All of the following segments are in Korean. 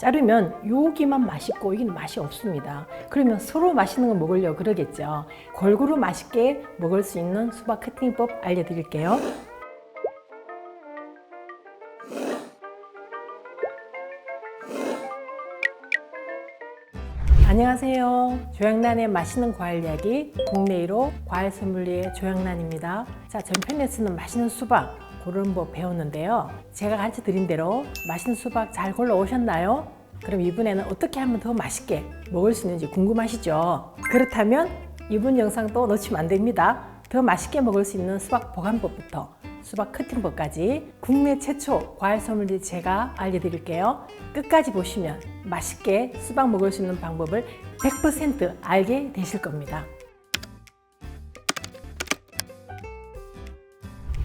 자르면 여기만 맛있고 여기는 맛이 없습니다. 그러면 서로 맛있는 거 먹으려고 그러겠죠. 골고루 맛있게 먹을 수 있는 수박 커팅법 알려드릴게요. 안녕하세요. 조양란의 맛있는 과일 이야기 국내 1호 과일 소믈리에 조양란입니다. 자, 전편에 쓰는 맛있는 수박 고르는 법 배웠는데요. 제가 가르쳐 드린 대로 맛있는 수박 잘 골라 오셨나요? 그럼 이번에는 어떻게 하면 더 맛있게 먹을 수 있는지 궁금하시죠? 그렇다면 이번 영상도 놓치면 안 됩니다. 더 맛있게 먹을 수 있는 수박 보관법부터 수박 커팅법까지 국내 최초 과일 소믈리에 제가 알려드릴게요. 끝까지 보시면 맛있게 수박 먹을 수 있는 방법을 100% 알게 되실 겁니다.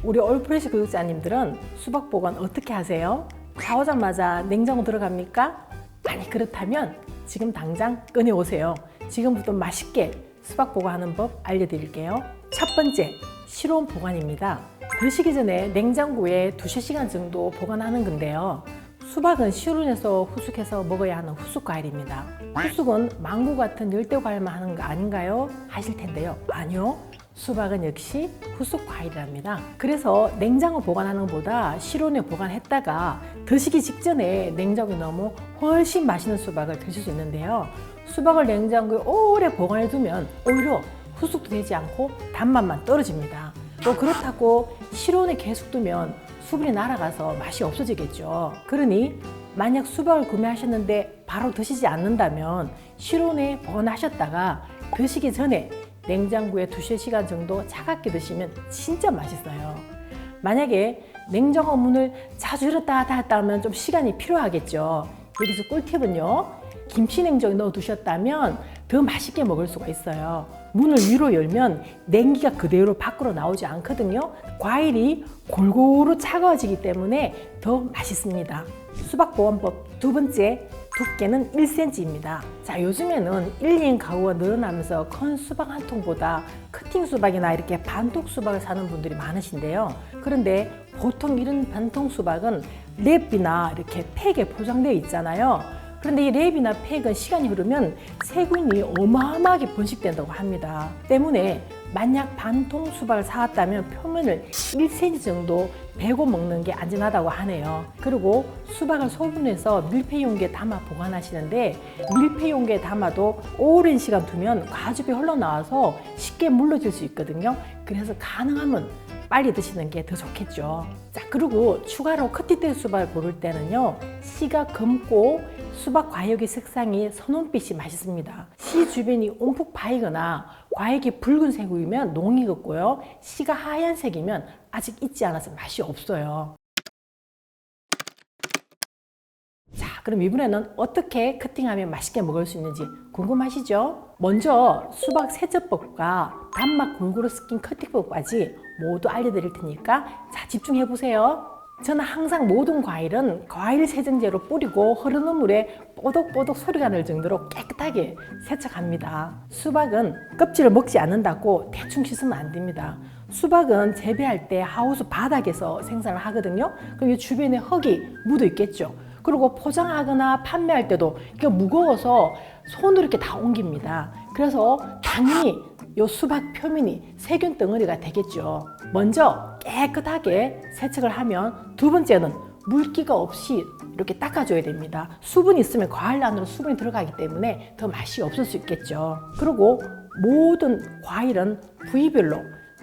우리 올프레시 구독자님들은 수박 보관 어떻게 하세요? 사오자마자 냉장고 들어갑니까? 아니 그렇다면 지금 당장 꺼내 오세요. 지금부터 맛있게 수박 보관하는 법 알려드릴게요. 첫 번째, 실온 보관입니다. 드시기 전에 냉장고에 두세 시간 정도 보관하는 건데요. 수박은 실온에서 후숙해서 먹어야 하는 후숙 과일입니다. 후숙은 망고 같은 열대 과일만 하는 거 아닌가요? 하실 텐데요. 아니요. 수박은 역시 후숙 과일이랍니다. 그래서 냉장고 보관하는 것보다 실온에 보관했다가 드시기 직전에 냉장고에 넣으면 훨씬 맛있는 수박을 드실 수 있는데요. 수박을 냉장고에 오래 보관해 두면 오히려 후숙도 되지 않고 단맛만 떨어집니다. 또 그렇다고 실온에 계속 두면 수분이 날아가서 맛이 없어지겠죠. 그러니 만약 수박을 구매하셨는데 바로 드시지 않는다면 실온에 보관하셨다가 드시기 전에 냉장고에 두세 시간 정도 차갑게 드시면 진짜 맛있어요. 만약에 냉장고 문을 자주 열었다 닫았다 하면 좀 시간이 필요하겠죠. 여기서 꿀팁은요. 김치 냉장고에 넣어 두셨다면 더 맛있게 먹을 수가 있어요. 문을 위로 열면 냉기가 그대로 밖으로 나오지 않거든요. 과일이 골고루 차가워지기 때문에 더 맛있습니다. 수박 보관법 두 번째 두께는 1cm입니다. 자, 요즘에는 1, 2인 가구가 늘어나면서 큰 수박 한 통보다 커팅 수박이나 이렇게 반통 수박을 사는 분들이 많으신데요. 그런데 보통 이런 반통 수박은 랩이나 이렇게 팩에 포장되어 있잖아요. 그런데 이 랩이나 팩은 시간이 흐르면 세균이 어마어마하게 번식된다고 합니다. 때문에 만약 반통 수박을 사왔다면 표면을 1cm 정도 베고 먹는 게 안전하다고 하네요. 그리고 수박을 소분해서 밀폐 용기에 담아 보관하시는데 밀폐 용기에 담아도 오랜 시간 두면 과즙이 흘러나와서 쉽게 물러질 수 있거든요. 그래서 가능하면 빨리 드시는 게 더 좋겠죠. 자, 그리고 추가로 커티대 수박을 고를 때는요, 씨가 검고 수박 과육의 색상이 선홍빛이 맛있습니다. 씨 주변이 움푹 파이거나 과육이 붉은색이면 농이 걷고요, 씨가 하얀색이면 아직 익지 않아서 맛이 없어요. 자, 그럼 이번에는 어떻게 커팅하면 맛있게 먹을 수 있는지 궁금하시죠? 먼저 수박 세척법과 단맛 골고루 섞인 커팅법까지 모두 알려드릴 테니까 자, 집중해 보세요. 저는 항상 모든 과일은 과일 세정제로 뿌리고 흐르는 물에 뽀독뽀독 소리가 날 정도로 깨끗하게 세척합니다. 수박은 껍질을 먹지 않는다고 대충 씻으면 안 됩니다. 수박은 재배할 때 하우스 바닥에서 생산을 하거든요. 그럼 이 주변에 흙이 묻어 있겠죠. 그리고 포장하거나 판매할 때도 이게 무거워서 손으로 이렇게 다 옮깁니다. 그래서 당연히 이 수박 표면이 세균 덩어리가 되겠죠. 먼저 깨끗하게 세척을 하면 두 번째는 물기가 없이 이렇게 닦아줘야 됩니다. 수분이 있으면 과일 안으로 수분이 들어가기 때문에 더 맛이 없을 수 있겠죠. 그리고 모든 과일은 부위별로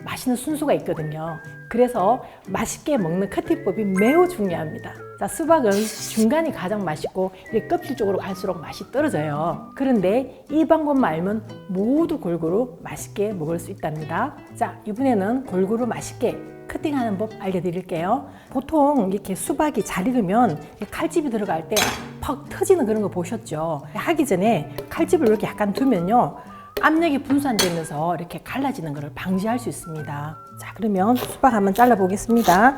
맛있는 순수가 있거든요. 그래서 맛있게 먹는 커팅법이 매우 중요합니다. 자, 수박은 중간이 가장 맛있고 껍질 쪽으로 갈수록 맛이 떨어져요. 그런데 이 방법만 알면 모두 골고루 맛있게 먹을 수 있답니다. 자, 이번에는 골고루 맛있게 커팅하는 법 알려드릴게요. 보통 이렇게 수박이 잘 익으면 칼집이 들어갈 때 퍽 터지는 그런 거 보셨죠? 하기 전에 칼집을 이렇게 약간 두면요. 압력이 분산되면서 이렇게 갈라지는 것을 방지할 수 있습니다. 자, 그러면 수박 한번 잘라 보겠습니다.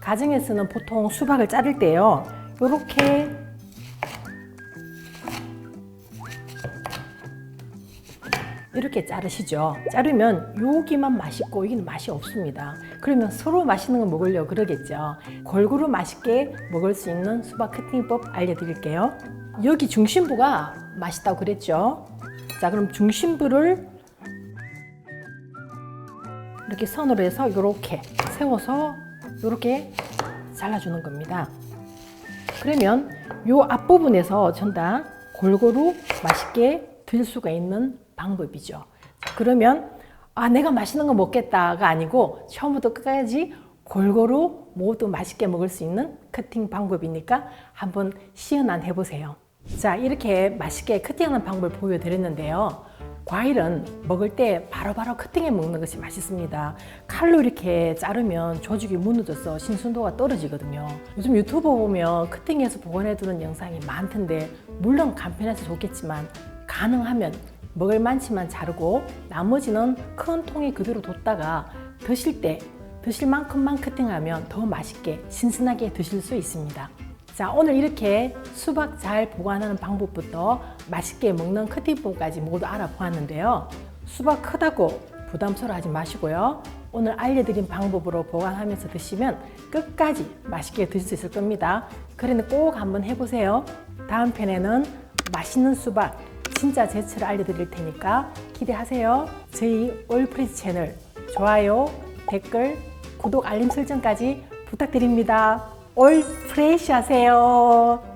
가정에서는 보통 수박을 자를 때요. 이렇게 이렇게 자르시죠. 자르면 여기만 맛있고 여기는 맛이 없습니다. 그러면 서로 맛있는 거 먹으려고 그러겠죠. 골고루 맛있게 먹을 수 있는 수박 커팅법 알려드릴게요. 여기 중심부가 맛있다고 그랬죠. 자, 그럼 중심부를 이렇게 선으로 해서 이렇게 세워서 이렇게 잘라주는 겁니다. 그러면 요 앞부분에서 전다 골고루 맛있게 들 수가 있는 방법이죠. 자, 그러면 아 내가 맛있는 거 먹겠다가 아니고 처음부터 끝까지 골고루 모두 맛있게 먹을 수 있는 커팅 방법이니까 한번 시연한 해보세요. 자 이렇게 맛있게 커팅하는 방법을 보여드렸는데요. 과일은 먹을 때 바로바로 커팅해 먹는 것이 맛있습니다. 칼로 이렇게 자르면 조직이 무너져서 신선도가 떨어지거든요. 요즘 유튜브 보면 커팅해서 보관해두는 영상이 많던데 물론 간편해서 좋겠지만 가능하면 먹을 만치만 자르고 나머지는 큰 통에 그대로 뒀다가 드실 때 드실 만큼만 커팅하면 더 맛있게 신선하게 드실 수 있습니다. 자, 오늘 이렇게 수박 잘 보관하는 방법부터 맛있게 먹는 커팅법까지 모두 알아보았는데요. 수박 크다고 부담스러워 하지 마시고요. 오늘 알려드린 방법으로 보관하면서 드시면 끝까지 맛있게 드실 수 있을 겁니다. 그러니 꼭 한번 해보세요. 다음 편에는 맛있는 수박 진짜 제철을 알려드릴 테니까 기대하세요. 저희 올프리즈 채널 좋아요, 댓글, 구독, 알림 설정까지 부탁드립니다. 올 프레시 하세요.